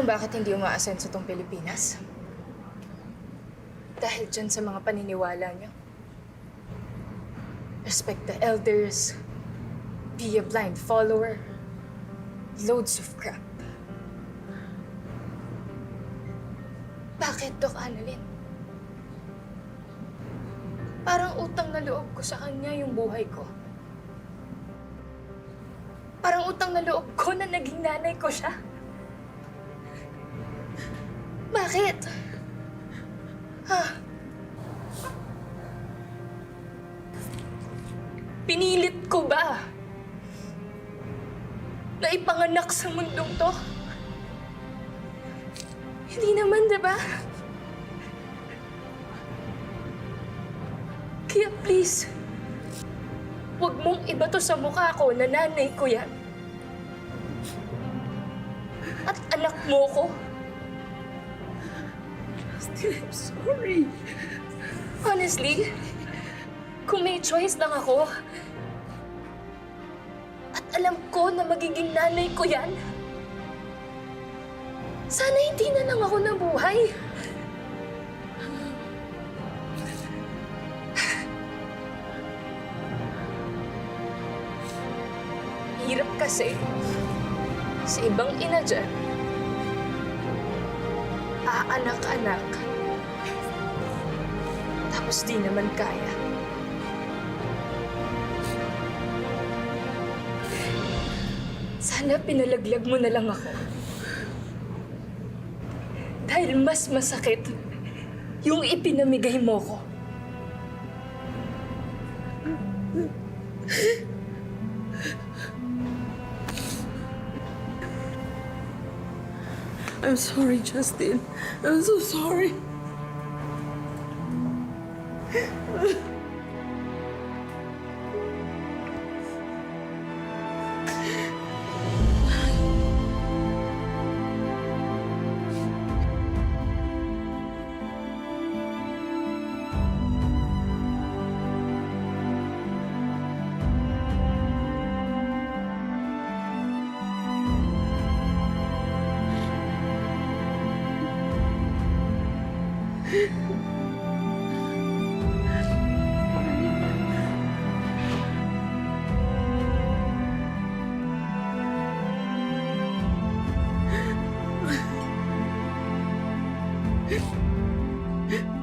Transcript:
Alam mo bakit hindi umaasenso tong Pilipinas? Dahil dyan sa mga paniniwala niyo. Respect the elders. Be a blind follower. Loads of crap. Bakit, Doc Annalyn? Parang utang na loob ko sa kanya yung buhay ko. Parang utang na loob ko na naging nanay ko siya. Bakit? Ha? Pinilit ko ba? Na ipanganak sa mundong to? Hindi naman, di ba? Kaya please, huwag mong ibato sa mukha ko na nanay ko yan. At anak mo ko. I'm sorry. Honestly, kung may choice lang ako, at alam ko na magiging nanay ko yan, sana hindi na lang ako nabuhay. Hirap kasi sa ibang ina dyan, aanak-anak, tapos di naman kaya. Sana pinalaglag mo na lang ako. Dahil mas masakit yung ipinamigay mo ko. I'm sorry, Justin. I'm so sorry. Yeah.